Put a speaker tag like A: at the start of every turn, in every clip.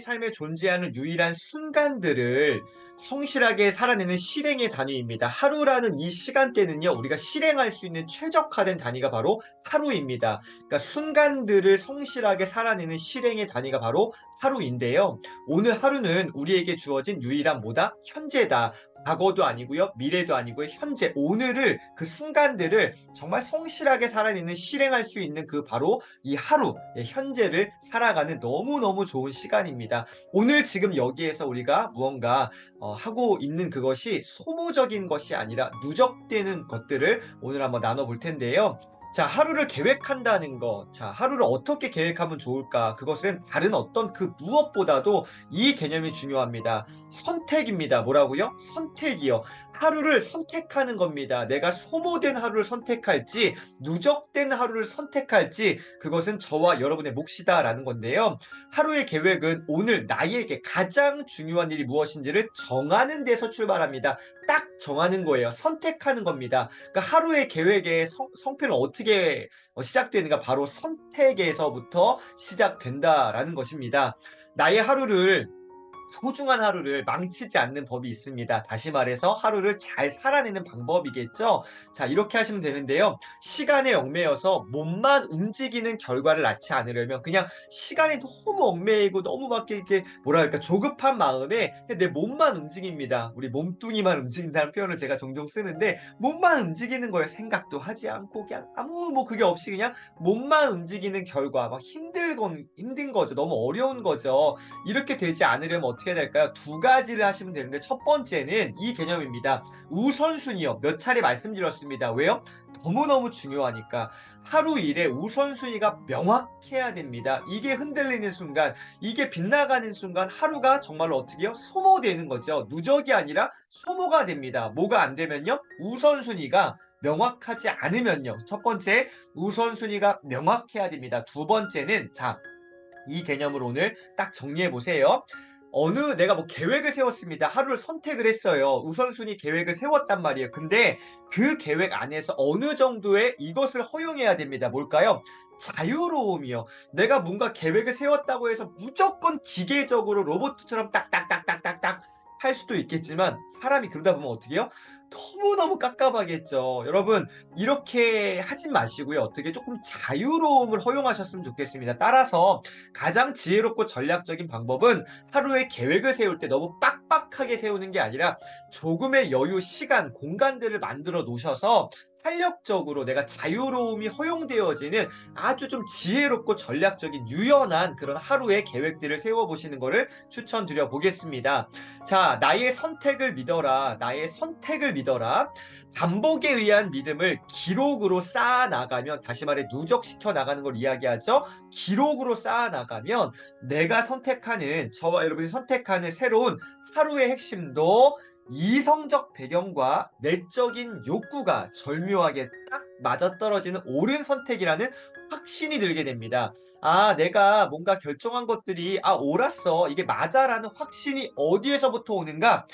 A: 삶에 존재하는 유일한 순간들을 성실하게 살아내는 실행의 단위입니다. 하루라는 이 시간대는요, 우리가 실행할 수 있는 최적화된 단위가 바로 하루입니다. 그러니까 순간들을 성실하게 살아내는 실행의 단위가 바로 하루인데요. 오늘 하루는 우리에게 주어진 유일한 뭐다? 현재다. 과거도 아니고요, 미래도 아니고요, 현재, 오늘을 그 순간들을 정말 성실하게 살아내는 실행할 수 있는 그 바로 이 하루, 예, 현재를 살아가는 너무 너무 좋은 시간입니다. 오늘 지금 여기에서 우리가 무언가 어, 하고 있는 그것이 소모적인 것이 아니라 누적되는 것들을 오늘 한번 나눠볼 텐데요. 자, 하루를 계획한다는 거. 자, 하루를 어떻게 계획하면 좋을까? 그것은 다른 어떤 그 무엇보다도 이 개념이 중요합니다. 선택입니다. 뭐라고요? 선택이요. 하루를 선택하는 겁니다. 내가 소모된 하루를 선택할지, 누적된 하루를 선택할지, 그것은 저와 여러분의 몫이다라는 건데요. 하루의 계획은 오늘 나에게 가장 중요한 일이 무엇인지를 정하는 데서 출발합니다. 딱 정하는 거예요. 선택하는 겁니다. 그러니까 하루의 계획의 성, 성패는 어떻게 어, 시작되는가? 바로 선택에서부터 시작된다라는 것입니다. 나의 하루를 소중한 하루를 망치지 않는 법이 있습니다. 다시 말해서 하루를 잘 살아내는 방법이겠죠. 자, 이렇게 하시면 되는데요. 시간에 얽매여서 몸만 움직이는 결과를 낳지 않으려면 그냥 시간에 너무 얽매이고 너무 막 이렇게 뭐랄까 조급한 마음에 내 몸만 움직입니다. 우리 몸뚱이만 움직인다는 표현을 제가 종종 쓰는데 몸만 움직이는 거예요. 생각도 하지 않고 그냥 아무 뭐 그게 없이 그냥 몸만 움직이는 결과 막 힘들건 힘든 거죠. 너무 어려운 거죠. 이렇게 되지 않으려면 어떻게 될까요? 두 가지를 하시면 되는데 첫 번째는 이 개념입니다. 우선순위요. 몇 차례 말씀드렸습니다. 왜요? 너무너무 중요하니까 하루 일에 우선순위가 명확해야 됩니다. 이게 흔들리는 순간, 이게 빗나가는 순간 하루가 정말로 어떻게 요 소모되는 거죠. 누적이 아니라 소모가 됩니다. 뭐가 안 되면요? 우선순위가 명확하지 않으면요. 첫 번째, 우선순위가 명확해야 됩니다. 두 번째는 자, 이 개념을 오늘 딱 정리해 보세요. 어느 내가 뭐 계획을 세웠습니다. 하루를 선택을 했어요. 우선순위 계획을 세웠단 말이에요. 근데 그 계획 안에서 어느 정도의 이것을 허용해야 됩니다. 뭘까요? 자유로움이요. 내가 뭔가 계획을 세웠다고 해서 무조건 기계적으로 로봇처럼 딱딱딱딱딱딱 할 수도 있겠지만 사람이 그러다 보면 어떻게 해요? 너무너무 깝깝하겠죠. 여러분 이렇게 하지 마시고요. 어떻게 조금 자유로움을 허용하셨으면 좋겠습니다. 따라서 가장 지혜롭고 전략적인 방법은 하루에 계획을 세울 때 너무 빡빡하게 세우는 게 아니라 조금의 여유, 시간, 공간들을 만들어 놓으셔서 탄력적으로 내가 자유로움이 허용되어지는 아주 좀 지혜롭고 전략적인 유연한 그런 하루의 계획들을 세워보시는 것을 추천드려 보겠습니다. 자, 나의 선택을 믿어라. 나의 선택을 믿어라. 반복에 의한 믿음을 기록으로 쌓아 나가면 다시 말해 누적시켜 나가는 걸 이야기하죠. 기록으로 쌓아 나가면 내가 선택하는 저와 여러분이 선택하는 새로운 하루의 핵심도 이성적 배경과 내적인 욕구가 절묘하게 딱 맞아떨어지는 옳은 선택이라는 확신이 들게 됩니다. 아, 내가 뭔가 결정한 것들이 아, 옳았어. 이게 맞아라는 확신이 어디에서부터 오는가?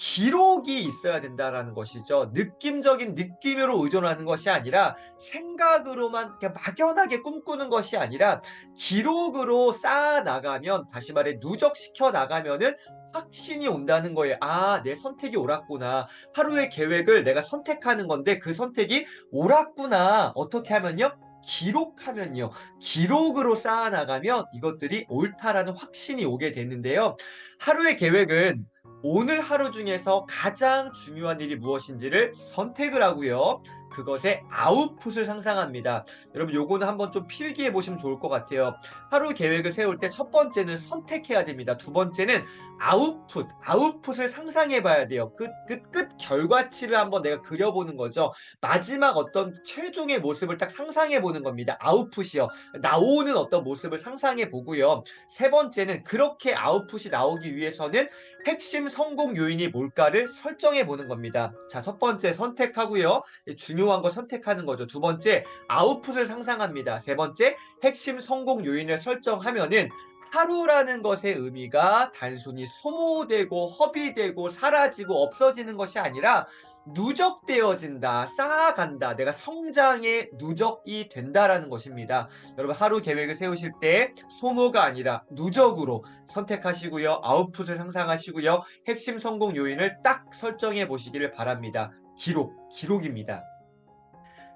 A: 기록이 있어야 된다라는 것이죠. 느낌적인 느낌으로 의존하는 것이 아니라 생각으로만 그냥 막연하게 꿈꾸는 것이 아니라 기록으로 쌓아 나가면 다시 말해 누적시켜 나가면은 확신이 온다는 거예요. 아, 내 선택이 옳았구나. 하루의 계획을 내가 선택하는 건데 그 선택이 옳았구나. 어떻게 하면요? 기록하면요. 기록으로 쌓아 나가면 이것들이 옳다라는 확신이 오게 되는데요. 하루의 계획은 오늘 하루 중에서 가장 중요한 일이 무엇인지를 선택을 하고요. 그것의 아웃풋을 상상합니다. 여러분 요거는 한번 좀 필기해 보시면 좋을 것 같아요. 하루 계획을 세울 때 첫 번째는 선택해야 됩니다. 두 번째는 아웃풋, 아웃풋을 상상해 봐야 돼요. 끝, 끝, 끝 결과치를 한번 내가 그려보는 거죠. 마지막 어떤 최종의 모습을 딱 상상해 보는 겁니다. 아웃풋이요. 나오는 어떤 모습을 상상해 보고요. 세 번째는 그렇게 아웃풋이 나오기 위해서는 핵심 성공 요인이 뭘까를 설정해 보는 겁니다. 자, 첫 번째 선택하고요. 중요한 거 선택하는 거죠. 두 번째 아웃풋을 상상합니다. 세 번째 핵심 성공 요인을 설정하면은 하루라는 것의 의미가 단순히 소모되고 허비되고 사라지고 없어지는 것이 아니라 누적되어진다, 쌓아간다, 내가 성장의 누적이 된다라는 것입니다. 여러분 하루 계획을 세우실 때 소모가 아니라 누적으로 선택하시고요. 아웃풋을 상상하시고요. 핵심 성공 요인을 딱 설정해 보시기를 바랍니다. 기록, 기록입니다.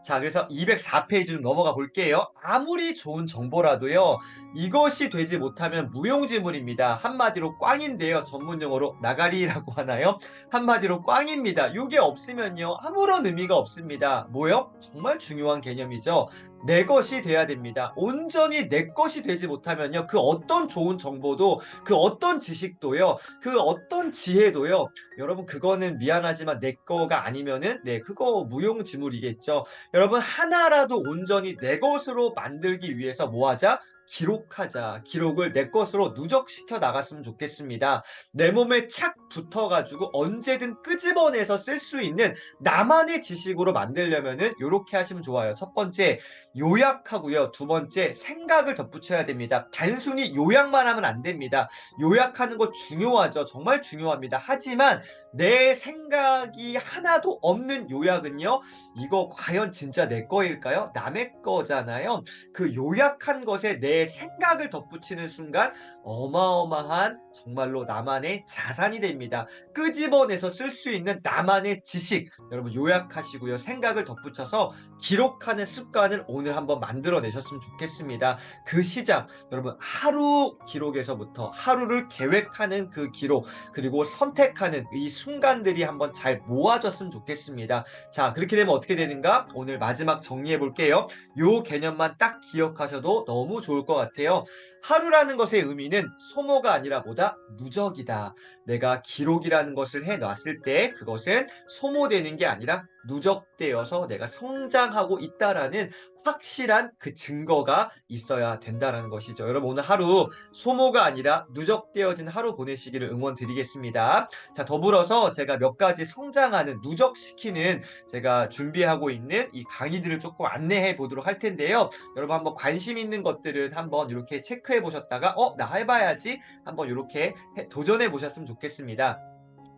A: 자, 그래서 204페이지 좀 넘어가 볼게요. 아무리 좋은 정보라도요, 이것이 되지 못하면 무용지물입니다. 한마디로 꽝인데요. 전문 용어로 나가리라고 하나요? 한마디로 꽝입니다. 이게 없으면요, 아무런 의미가 없습니다. 뭐요? 정말 중요한 개념이죠. 내 것이 돼야 됩니다. 온전히 내 것이 되지 못하면요, 그 어떤 좋은 정보도, 그 어떤 지식도요, 그 어떤 지혜도요, 여러분 그거는 미안하지만 내 거가 아니면은 네 그거 무용지물이겠죠. 여러분 하나라도 온전히 내 것으로 만들기 위해서 뭐 하자? 기록하자. 기록을 내 것으로 누적시켜 나갔으면 좋겠습니다. 내 몸에 착 붙어가지고 언제든 끄집어내서 쓸 수 있는 나만의 지식으로 만들려면은 이렇게 하시면 좋아요. 첫 번째 요약하고요. 두 번째 생각을 덧붙여야 됩니다. 단순히 요약만 하면 안 됩니다. 요약하는 거 중요하죠. 정말 중요합니다. 하지만 내 생각이 하나도 없는 요약은요. 이거 과연 진짜 내 거일까요? 남의 거잖아요. 그 요약한 것에 내 생각을 덧붙이는 순간 어마어마한 정말로 나만의 자산이 됩니다. 끄집어내서 쓸 수 있는 나만의 지식 여러분 요약하시고요. 생각을 덧붙여서 기록하는 습관을 오늘 한번 만들어내셨으면 좋겠습니다. 그 시작 여러분 하루 기록에서부터 하루를 계획하는 그 기록 그리고 선택하는 이 순간들이 한번 잘 모아졌으면 좋겠습니다. 자 그렇게 되면 어떻게 되는가? 오늘 마지막 정리해 볼게요. 요 개념만 딱 기억하셔도 너무 좋을 것 같아요. 하루라는 것의 의미는 소모가 아니라 뭐다? 누적이다. 내가 기록이라는 것을 해 놨을 때 그것은 소모되는 게 아니라 누적되어서 내가 성장하고 있다라는 확실한 그 증거가 있어야 된다라는 것이죠. 여러분 오늘 하루 소모가 아니라 누적되어진 하루 보내시기를 응원 드리겠습니다. 자, 더불어서 제가 몇 가지 성장하는 누적시키는 제가 준비하고 있는 이 강의들을 조금 안내해 보도록 할 텐데요. 여러분 한번 관심 있는 것들은 한번 이렇게 체크 해 보셨다가 어, 나 해봐야지 한번 이렇게 도전해 보셨으면 좋겠습니다.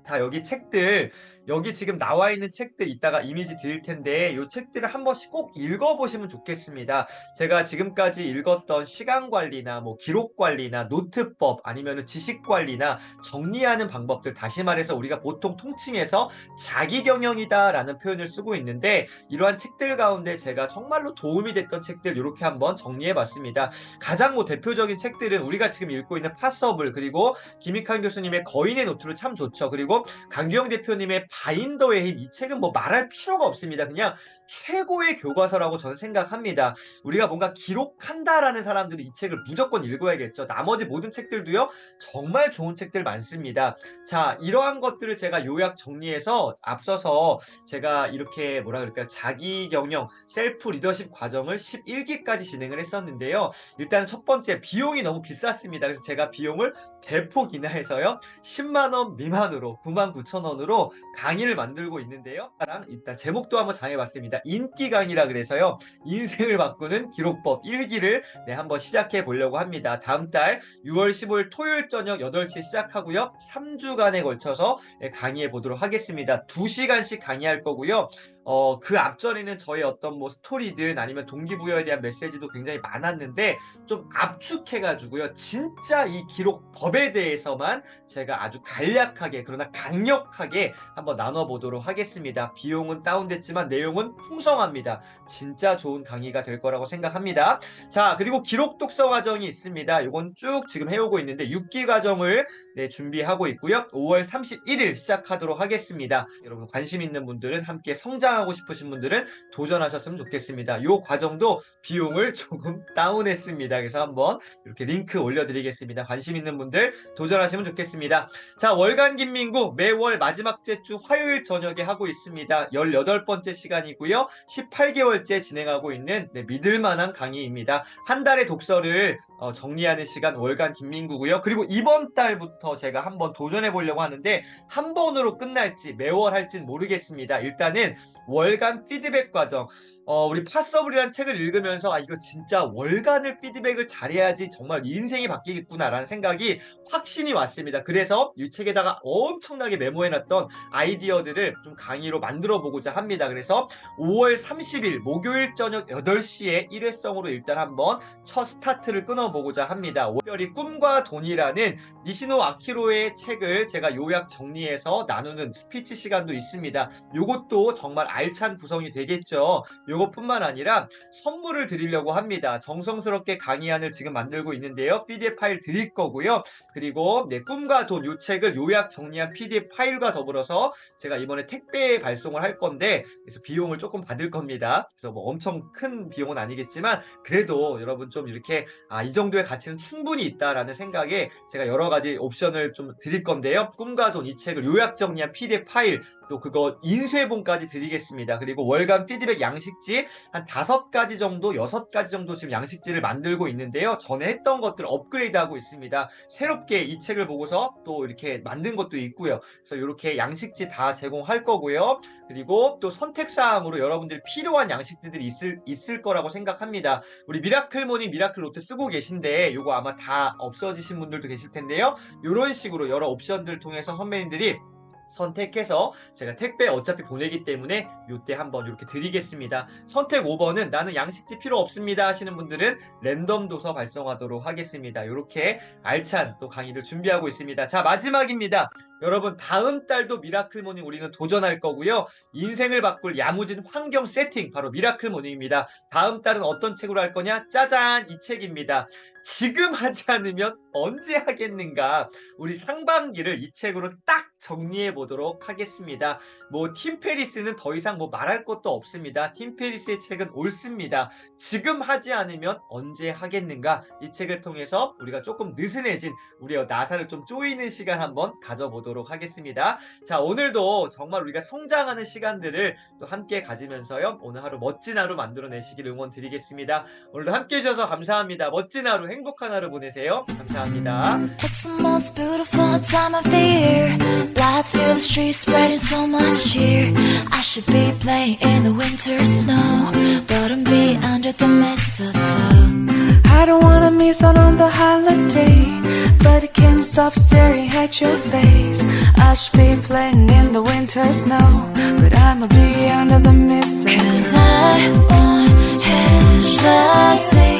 A: 자, 여기 책들 여기 지금 나와 있는 책들 이따가 이미지 드릴 텐데 이 책들을 한 번씩 꼭 읽어보시면 좋겠습니다. 제가 지금까지 읽었던 시간 관리나 뭐 기록 관리나 노트법 아니면 지식 관리나 정리하는 방법들 다시 말해서 우리가 보통 통칭해서 자기 경영이다라는 표현을 쓰고 있는데 이러한 책들 가운데 제가 정말로 도움이 됐던 책들 이렇게 한번 정리해 봤습니다. 가장 뭐 대표적인 책들은 우리가 지금 읽고 있는 파서블 그리고 김익환 교수님의 거인의 노트를 참 좋죠. 그리고 강규영 대표님의 바인더의 힘 이 책은 뭐 말할 필요가 없습니다. 그냥 최고의 교과서라고 저는 생각합니다. 우리가 뭔가 기록한다라는 사람들이 이 책을 무조건 읽어야겠죠. 나머지 모든 책들도요. 정말 좋은 책들 많습니다. 자, 이러한 것들을 제가 요약 정리해서 앞서서 제가 이렇게 뭐라 그럴까요? 자기 경영 셀프 리더십 과정을 11기까지 진행을 했었는데요. 일단 첫 번째 비용이 너무 비쌌습니다. 그래서 제가 비용을 대폭 인하해서요. 10만 원 미만으로 9만 9천 원으로 강의를 만들고 있는데요. 일단 제목도 한번 정해봤습니다. 인기 강의라 그래서요. 인생을 바꾸는 기록법 1기를 네, 한번 시작해 보려고 합니다. 다음 달 6월 15일 토요일 저녁 8시에 시작하고요. 3주간에 걸쳐서 네, 강의해 보도록 하겠습니다. 2시간씩 강의할 거고요. 어, 그 앞전에는 저의 어떤 뭐 스토리든 아니면 동기부여에 대한 메시지도 굉장히 많았는데 좀 압축해가지고요. 진짜 이 기록 법에 대해서만 제가 아주 간략하게 그러나 강력하게 한번 나눠보도록 하겠습니다. 비용은 다운됐지만 내용은 풍성합니다. 진짜 좋은 강의가 될 거라고 생각합니다. 자, 그리고 기록 독서 과정이 있습니다. 이건 쭉 지금 해오고 있는데 6기 과정을 네, 준비하고 있고요. 5월 31일 시작하도록 하겠습니다. 여러분 관심 있는 분들은 함께 성장 성장하고 싶으신 분들은 도전하셨으면 좋겠습니다. 이 과정도 비용을 조금 다운했습니다. 그래서 한번 이렇게 링크 올려드리겠습니다. 관심 있는 분들 도전하시면 좋겠습니다. 자, 월간 김민구 매월 마지막째 주 화요일 저녁에 하고 있습니다. 18번째 시간이고요. 18개월째 진행하고 있는 네, 믿을만한 강의입니다. 한 달의 독서를 어, 정리하는 시간 월간 김민구고요. 그리고 이번 달부터 제가 한번 도전해 보려고 하는데 한 번으로 끝날지 매월 할진 모르겠습니다. 일단은 월간 피드백 과정. 어, 우리 파서블이라는 책을 읽으면서 아 이거 진짜 월간을 피드백을 잘해야지 정말 인생이 바뀌겠구나라는 생각이 확신이 왔습니다. 그래서 이 책에다가 엄청나게 메모해놨던 아이디어들을 좀 강의로 만들어 보고자 합니다. 그래서 5월 30일 목요일 저녁 8시에 일회성으로 일단 한번 첫 스타트를 끊어보고자 합니다. 특별히 꿈과 돈이라는 니시노 아키로의 책을 제가 요약 정리해서 나누는 스피치 시간도 있습니다. 요것도 정말 알찬 구성이 되겠죠. 요 것뿐만 아니라 선물을 드리려고 합니다. 정성스럽게 강의안을 지금 만들고 있는데요. PDF 파일 드릴 거고요. 그리고 네, 꿈과 돈 요 책을 요약 정리한 PDF 파일과 더불어서 제가 이번에 택배 발송을 할 건데 그래서 비용을 조금 받을 겁니다. 그래서 뭐 엄청 큰 비용은 아니겠지만 그래도 여러분 좀 이렇게 아, 이 정도의 가치는 충분히 있다라는 생각에 제가 여러 가지 옵션을 좀 드릴 건데요. 꿈과 돈 이 책을 요약 정리한 PDF 파일 또 그거 인쇄본까지 드리겠습니다. 그리고 월간 피드백 양식 지 한 다섯 가지 정도, 여섯 가지 정도 지금 양식지를 만들고 있는데요. 전에 했던 것들 업그레이드하고 있습니다. 새롭게 이 책을 보고서 또 이렇게 만든 것도 있고요. 그래서 이렇게 양식지 다 제공할 거고요. 그리고 또 선택사항으로 여러분들이 필요한 양식지들이 있을, 있을 거라고 생각합니다. 우리 미라클 모닝 미라클 노트 쓰고 계신데 이거 아마 다 없어지신 분들도 계실 텐데요. 이런 식으로 여러 옵션들을 통해서 선배님들이 선택해서 제가 택배 어차피 보내기 때문에 요때 한번 이렇게 드리겠습니다. 선택 5번은 나는 양식지 필요 없습니다 하시는 분들은 랜덤 도서 발송하도록 하겠습니다. 이렇게 알찬 또 강의를 준비하고 있습니다. 자 마지막입니다. 여러분 다음 달도 미라클 모닝 우리는 도전할 거고요. 인생을 바꿀 야무진 환경 세팅 바로 미라클 모닝입니다. 다음 달은 어떤 책으로 할 거냐? 짜잔 이 책입니다. 지금 하지 않으면 언제 하겠는가? 우리 상반기를 이 책으로 딱 정리해 보도록 하겠습니다. 뭐 팀 페리스는 더 이상 뭐 말할 것도 없습니다. 팀 페리스의 책은 옳습니다. 지금 하지 않으면 언제 하겠는가? 이 책을 통해서 우리가 조금 느슨해진 우리의 나사를 좀 쪼이는 시간 한번 가져보도록 하겠습니다. 자, 오늘도 정말 우리가 성장하는 시간들을 또 함께 가지면서요. 오늘 하루 멋진 하루 만들어내시길 응원 드리겠습니다. 오늘도 함께 해주셔서 감사합니다. 멋진 하루, 행복한 하루 보내세요. 감사합니다.
B: It's the most beautiful time of the. Lights fill the streets, spreading so much cheer. I should be playing in the winter snow, but I'm be under the mistletoe.
C: I don't wanna miss out on the holiday, but I can't stop staring at your face. I should be playing in the winter snow, but I'ma be under the mistletoe.
B: Cause I want his love